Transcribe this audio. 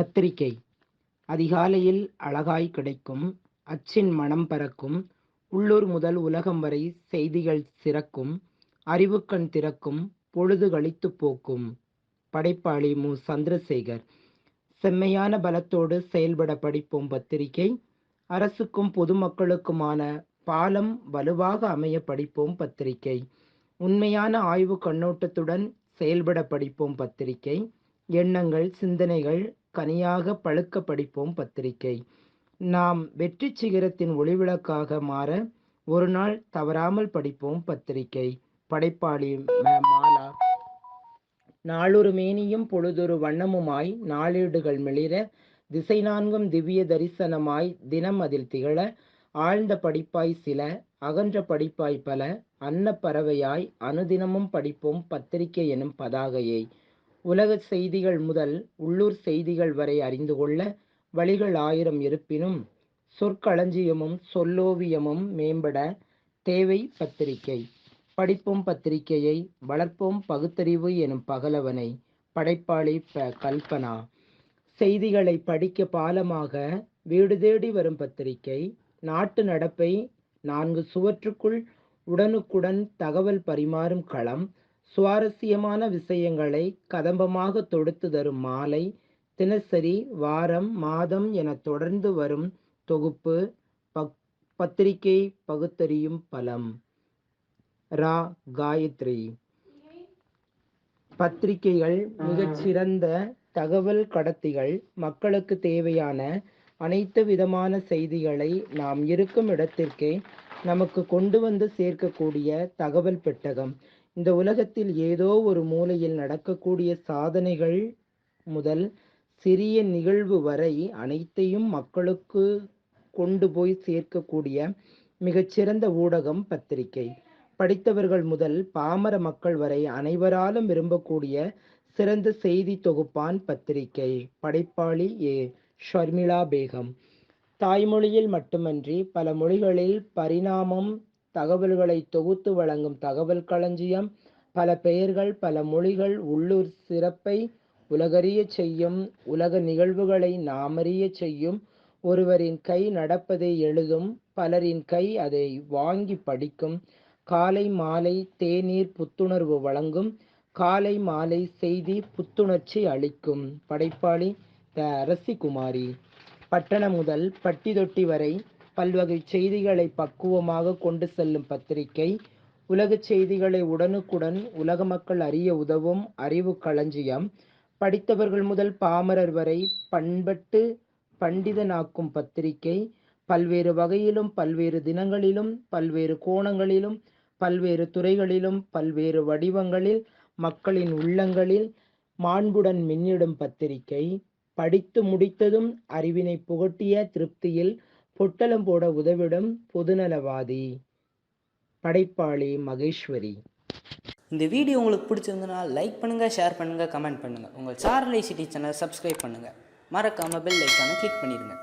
பத்திரிகை. அதிகாலையில் அழகாய் கிடைக்கும் அச்சின் மனம் பறக்கும் உள்ளூர் முதல் உலகம் வரை செய்திகள் சிறக்கும் அறிவுக்கண் திறக்கும் பொழுது கழித்துப் போக்கும். படைப்பாளி மு. சந்திரசேகர். செம்மையான பலத்தோடு செயல்பட படிப்போம் பத்திரிகை. அரசுக்கும் பொதுமக்களுக்குமான பாலம் வலுவாக அமைய படிப்போம் பத்திரிகை. உண்மையான ஆய்வு கண்ணோட்டத்துடன் செயல்பட படிப்போம் பத்திரிகை. எண்ணங்கள் சிந்தனைகள் கனியாக பழுக்க படிப்போம் பத்திரிகை. நாம் வெற்றி சிகரத்தின் ஒளிவிளக்காக மாற ஒரு நாள் தவறாமல் படிப்போம் பத்திரிகை. படைப்பாளி மாலா. நாளொரு மேனியும் பொழுதொரு வண்ணமுமாய் நாளேடுகள் மிளிர திசை நான்கும் திவ்ய தரிசனமாய் தினம் அதில் திகழ ஆழ்ந்த படிப்பாய் சில அகன்ற படிப்பாய் பல அன்ன பறவையாய் அனுதினமும் படிப்போம் பத்திரிகை எனும் பதாகையை. உலக செய்திகள் முதல் உள்ளூர் செய்திகள் வரை அறிந்து கொள்ள வழிகள் ஆயிரம் இருப்பினும் சொற்களஞ்சியமும் சொல்லோவியமும் மேம்பட தேவை பத்திரிகை. படிப்போம் பத்திரிகையை வளர்ப்போம் பகுத்தறிவு எனும் பகலவனை படைப்பாளி ப. கல்பனா. செய்திகளை படிக்க பாலமாக வீடு தேடி வரும் பத்திரிகை நாட்டு நடப்பை நான்கு சுவற்றுக்குள் உடனுக்குடன் தகவல் பரிமாறும் களம் சுவாரஸ்யமான விஷயங்களை கதம்பமாக தொடுத்து தரும் மாலை தினசரி வாரம் மாதம் என தொடர்ந்து வரும் தொகுப்பு பக் பத்திரிகை பகுத்தறியும் பலம். ரா. காயத்ரி. பத்திரிகைகள் மிகச்சிறந்த தகவல் கடத்திகள். மக்களுக்கு தேவையான அனைத்து விதமான செய்திகளை நாம் இருக்கும் இடத்திற்கே நமக்கு கொண்டு வந்து சேர்க்கக்கூடிய தகவல் பெட்டகம். இந்த உலகத்தில் ஏதோ ஒரு மூலையில் நடக்கக்கூடிய சாதனைகள் முதல் சிறிய நிகழ்வு வரை அனைத்தையும் மக்களுக்கு கொண்டு போய் சேர்க்கக்கூடிய மிகச்சிறந்த ஊடகம் பத்திரிகை. படித்தவர்கள் முதல் பாமர மக்கள் வரை அனைவராலும் விரும்பக்கூடிய சிறந்த செய்தி தொகுப்பான் பத்திரிகை. படைப்பாளி ஏ. ஷர்மிளா பேகம். தாய்மொழியில் மட்டுமன்றி பல மொழிகளில் பரிணாமம் தகவல்களை தொகுத்து வழங்கும் தகவல் களஞ்சியம். பல பெயர்கள் பல மொழிகள் உள்ளூர் சிறப்பை உலகறிய செய்யும் உலக நிகழ்வுகளை நாமறிய செய்யும். ஒருவரின் கை நடப்பதை எழுதும் பலரின் கை அதை வாங்கி படிக்கும். காலை மாலை தேநீர் புத்துணர்வு வழங்கும் காலை மாலை செய்தி புத்துணர்ச்சி அளிக்கும். படைப்பாளி த. அரசிகுமாரி பட்டணம் முதல் பட்டி தொட்டி வரை பல்வகை செய்திகளை பக்குவமாக கொண்டு செல்லும் பத்திரிகை. உலக செய்திகளை உடனுக்குடன் உலக மக்கள் அறிய உதவும் அறிவு களஞ்சியம். படித்தவர்கள் முதல் பாமரர் வரை பண்பட்டு பண்டிதனாக்கும் பத்திரிகை. பல்வேறு வகையிலும் பல்வேறு தினங்களிலும் பல்வேறு கோணங்களிலும் பல்வேறு துறைகளிலும் பல்வேறு வடிவங்களில் மக்களின் உள்ளங்களில் மாண்புடன் மின்னிடும் பத்திரிகை. படித்து முடித்ததும் அறிவினை புகட்டிய திருப்தியில் பொட்டலம் போட உதவிடும் பொதுநலவாதி படைப்பாளி மகேஸ்வரி. இந்த வீடியோ உங்களுக்கு பிடிச்சிருந்தனா லைக் பண்ணுங்கள் ஷேர் பண்ணுங்கள் கமெண்ட் பண்ணுங்கள் உங்கள் சார்லை சிட்டி சேனல் சப்ஸ்கிரைப் பண்ணுங்கள் மறக்காமல் பெல் ஐக்கானை கிளிக் பண்ணிடுங்க.